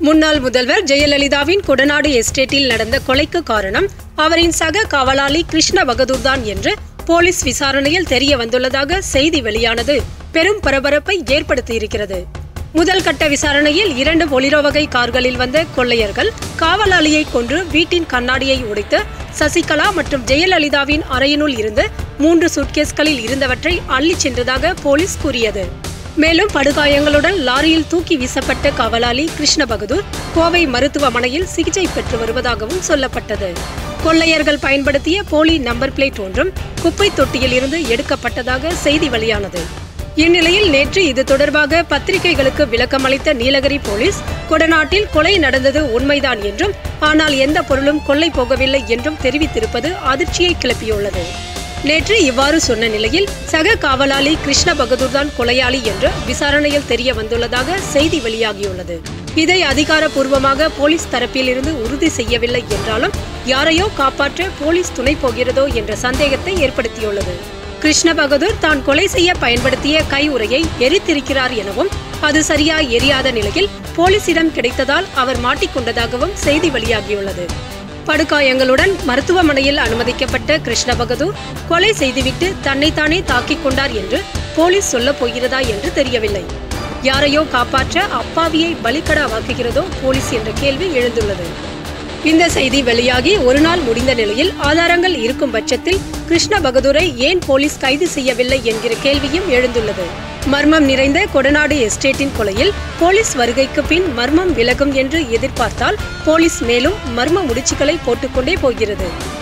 முன்னாள் முதல்வர் ஜெயலலிதாவின் கொடநாடு எஸ்டேட்டில் நடந்த கொலைக்கு காரணம் அவரின் சக காவலாளி கிருஷ்ண பகதூர் தான் என்று போலீஸ் விசாரணையில் தெரிய வந்துள்ளதாக செய்தி வெளியானது. பெரும் பரபரப்பை ஏற்படுத்தியிருக்கிறது. முதல் கட்ட விசாரணையில் இரண்டு பொலிரோ வகை கார்களில் வந்த கொள்ளையர்கள் காவலாளியை கொன்று வீட்டின் கண்ணாடியை உடைத்து சசிகலா மற்றும் ஜெயலலிதாவின் அறையினுள் இருந்து மூன்று சுட்கேஸ்களில் இருந்தவற்றை அள்ளிச் சென்றதாக போலீஸ் கூறியது. மேலும் படுகாயங்களுடன் லாரியில் தூக்கி வீசப்பட்ட காவலாளி கிருஷ்ண பகதூர் கோவை மருத்துவமனையில் சிகிச்சை பெற்று வருவதாகவும் சொல்லப்பட்டது. கொள்ளையர்கள் பயன்படுத்திய போலி நம்பர் பிளேட் ஒன்றும் குப்பை தொட்டியில் இருந்து எடுக்கப்பட்டதாக செய்தி வெளியானது. இந்நிலையில் நேற்று இது தொடர்பாக பத்திரிகைகளுக்கு விளக்கமளித்த நீலகிரி போலீஸ் கொடநாட்டில் கொலை நடந்தது உண்மைதான் என்றும் ஆனால் எந்த பொருளும் கொள்ளை போகவில்லை என்றும் தெரிவித்திருப்பது அதிர்ச்சியை கிளப்பியுள்ளது. நேற்று இவ்வாறு சொன்ன நிலையில் சக காவலாளி கிருஷ்ண பகதூர் தான் கொலையாளி என்று விசாரணையில் தெரிய வந்துள்ளதாக செய்தி வெளியாகியுள்ளது. இதை அதிகாரப்பூர்வமாக போலீஸ் தரப்பிலிருந்து உறுதி செய்யவில்லை என்றாலும் யாரையோ காப்பாற்ற போலீஸ் துணை போகிறதோ என்ற சந்தேகத்தை ஏற்படுத்தியுள்ளது. கிருஷ்ண பகதூர் தான் கொலை செய்ய பயன்படுத்திய கை உரையை எரித்திருக்கிறார் எனவும் அது சரியாய் எரியாத நிலையில் போலீசிடம் கிடைத்ததால் அவர் மாட்டிக்கொண்டதாகவும் செய்தி வெளியாகியுள்ளது. படுகாயங்களுடன் மருத்துவமனையில் அனுமதிக்கப்பட்ட கிருஷ்ண பகதூர் கொலை செய்துவிட்டு தன்னைத்தானே தாக்கிக் கொண்டார் என்று போலீஸ் சொல்லப் போகிறதா என்று தெரியவில்லை. யாரையோ காப்பாற்ற அப்பாவியை பலிக்கடாவாக்குகிறதோ போலீஸ் என்ற கேள்வி எழுந்துள்ளது. இந்த செய்தி வெளியாகி ஒரு நாள் முடிந்த நிலையில் ஆதாரங்கள் இருக்கும் பட்சத்தில் கிருஷ்ண பகதூரை ஏன் போலீஸ் கைது செய்யவில்லை என்கிற கேள்வியும் எழுந்துள்ளது. மர்மம் நிறைந்த கொடநாடு எஸ்டேட்டின் கொலையில் போலீஸ் வருகைக்கு பின் மர்மம் விலகும் என்று எதிர்பார்த்தால் போலீஸ் மேலும் மர்ம முடிச்சுகளை போட்டுக்கொண்டே போகிறது.